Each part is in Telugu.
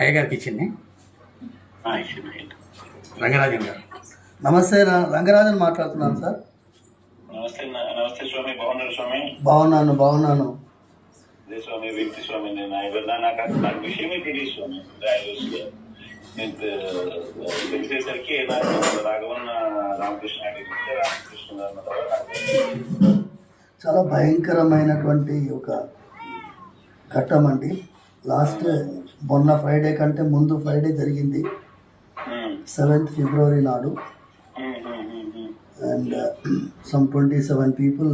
అయ్యగారికి ఇచ్చింది. రంగరాజన్ గారు. నమస్తే రంగరాజన్ మాట్లాడుతున్నాను సార్. నమస్తే స్వామి బాగున్నారు స్వామి? బాగున్నాను బాగున్నాను. అదే స్వామి వ్యక్తి స్వామి నేను ఆయన నాకు అసలు నాకు విషయమే తెలియదు స్వామి. నేను తెలిసేసరికి రాఘవన్న రామకృష్ణ రామకృష్ణ చాలా భయంకరమైనటువంటి ఒక ఘట్టం అండి. లాస్ట్ మొన్న ఫ్రైడే కంటే ముందు ఫ్రైడే జరిగింది. సెవెంత్ ఫిబ్రవరి నాడు. And some twenty seven people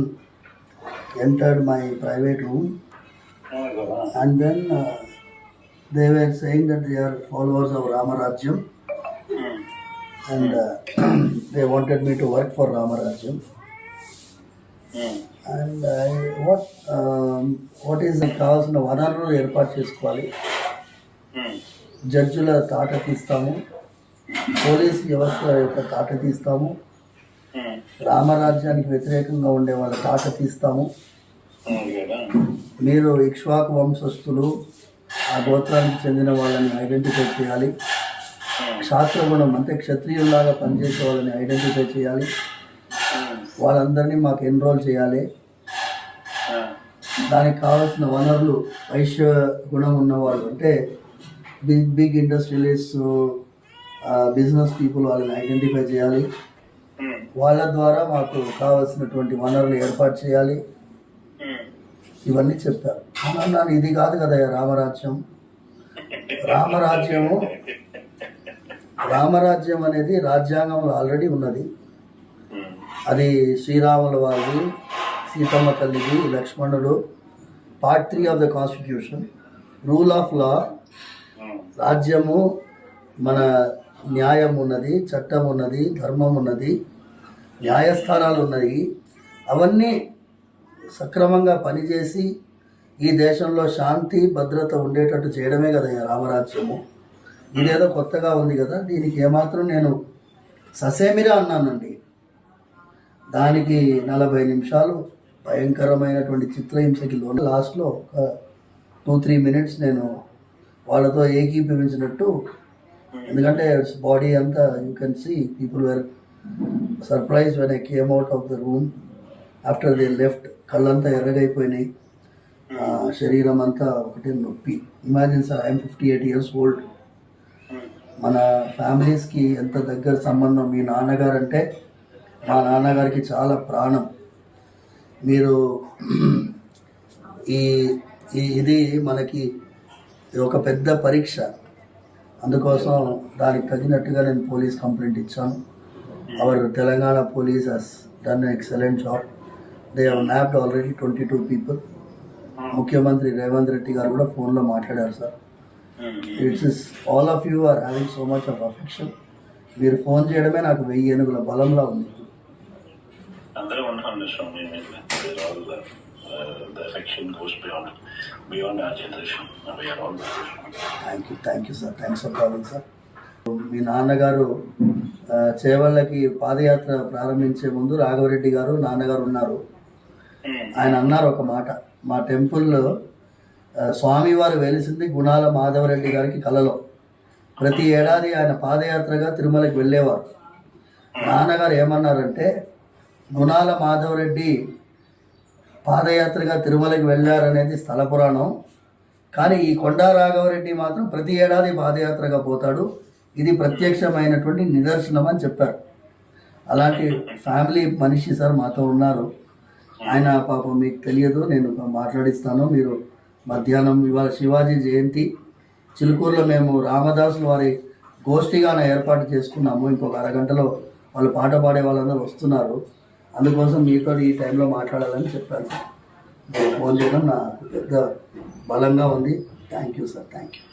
entered my private room and then they were saying that they are followers of Ramarajyam and they wanted me to work for Ramarajyam and what what is కావాల్సిన వనరులు ఏర్పాటు చేసుకోవాలి? ఉమ్, జడ్జుల తాట తీస్తాము. పోలీస్ వ్యవస్థ యొక్క తాట తీస్తాము. ఉమ్. రామరాజ్యానికి వ్యతిరేకంగా ఉండే వాళ్ళ తాట తీస్తాము. మీరు ఇక్ష్వాకు వంశస్థులు ఆ గోత్రానికి చెందిన వాళ్ళని ఐడెంటిఫై చేయాలి. ఉమ్, క్షాత్రగుణం అంటే క్షత్రియుల్లాగా పనిచేసే వాళ్ళని ఐడెంటిఫై చేయాలి. వాళ్ళందరినీ మాకు ఎన్రోల్ చేయాలి. దానికి కావాల్సిన వనరులు వైశ్య గుణం ఉన్నవాళ్ళు అంటే big big industrialist business people వాళ్ళని ఐడెంటిఫై చేయాలి. వాళ్ళ ద్వారా మాకు కావాల్సినటువంటి వనరులు ఏర్పాటు చేయాలి. ఇవన్నీ చెప్పారు అన్నాను ఇది కాదు కదా రామరాజ్యం. రామరాజ్యము రామరాజ్యం అనేది రాజ్యాంగంలో ఆల్రెడీ ఉన్నది. అది శ్రీరాముల వారిది సీతమ్మ తల్లిది లక్ష్మణుడు. Part three of the constitution rule of law రాజ్యము మన న్యాయం ఉన్నది చట్టం ఉన్నది ధర్మం ఉన్నది న్యాయస్థానాలు ఉన్నాయి. అవన్నీ సక్రమంగా పనిచేసి ఈ దేశంలో శాంతి భద్రత ఉండేటట్టు చేయడమే కదా రామరాజ్యము. ఇదేదో కొత్తగా ఉంది కదా దీనికి ఏమాత్రం నేను ససేమిరా అన్నానండి. దానికి నలభై నిమిషాలు భయంకరమైనటువంటి చిత్రహింసకి లోన్ లాస్ట్లో ఒక టూ త్రీ మినిట్స్ నేను వాళ్ళతో ఏకీభవించినట్టు. ఎందుకంటే బాడీ అంతా you can see people were surprised when I came out of the room after they left కళ్ళంతా ఎర్రగైపోయినాయి. శరీరం అంతా ఒకటే నొప్పి. Imagine sir I'm fifty eight years old. మన ఫ్యామిలీస్కి ఎంత దగ్గర సంబంధం? మీ నాన్నగారు అంటే మా నాన్నగారికి చాలా ప్రాణం. మీరు ఈ ఈ- ఇది మనకి ఒక పెద్ద పరీక్ష. అందుకోసం దానికి తగినట్టుగా నేను పోలీస్ కంప్లైంట్ ఇచ్చాను. Our Telangana police has done excellent job they have mapped already twenty two people ముఖ్యమంత్రి రేవంత్ రెడ్డి గారు కూడా ఫోన్లో మాట్లాడారు sir. It's is all of you are having so much of affection మీరు ఫోన్ చేయడమే నాకు వెయ్యి ఏనుగుల బలంలా ఉంది. అందరూ ఉన్నాం స్వామి the affection goes beyond beyond our generation we are all thank you thank you sir thanks for calling sir మీ నాన్నగారు చేవళ్ళకి పాదయాత్ర ప్రారంభించే ముందు రాఘవరెడ్డి గారు నాన్నగారు ఉన్నారు. ఆయన అన్నారు ఒక మాట. మా టెంపుల్లో స్వామివారు వెలిసింది గుణాల మాధవరెడ్డి గారికి కలలో. ప్రతి ఏడాది ఆయన పాదయాత్రగా తిరుమలకి వెళ్ళేవారు. నాన్నగారు ఏమన్నారంటే గుణాల మాధవరెడ్డి పాదయాత్రగా తిరుమలకి వెళ్ళారనేది స్థల పురాణం. కానీ ఈ కొండా రాఘవరెడ్డి మాత్రం ప్రతి ఏడాది పాదయాత్రగా పోతాడు. ఇది ప్రత్యక్షమైనటువంటి నిదర్శనం అని చెప్పారు. అలాంటి ఫ్యామిలీ మనిషి సార్ మాతో ఉన్నారు. ఆయన పాపం మీకు తెలియదు నేను మాట్లాడిస్తాను. మీరు మధ్యాహ్నం ఇవాళ శివాజీ జయంతి. చిలుకూరులో మేము రామదాసులు వారి గోష్ఠిగాన ఏర్పాటు చేసుకున్నాము. ఇంకొక అరగంటలో వాళ్ళు పాట పాడే వాళ్ళందరూ వస్తున్నారు. అందుకోసం మీతో ఈ టైంలో మాట్లాడాలని చెప్పాను సార్. మీరు ఫోన్ చేయడం నాకు పెద్ద బలంగా ఉంది. Thank you sir thank you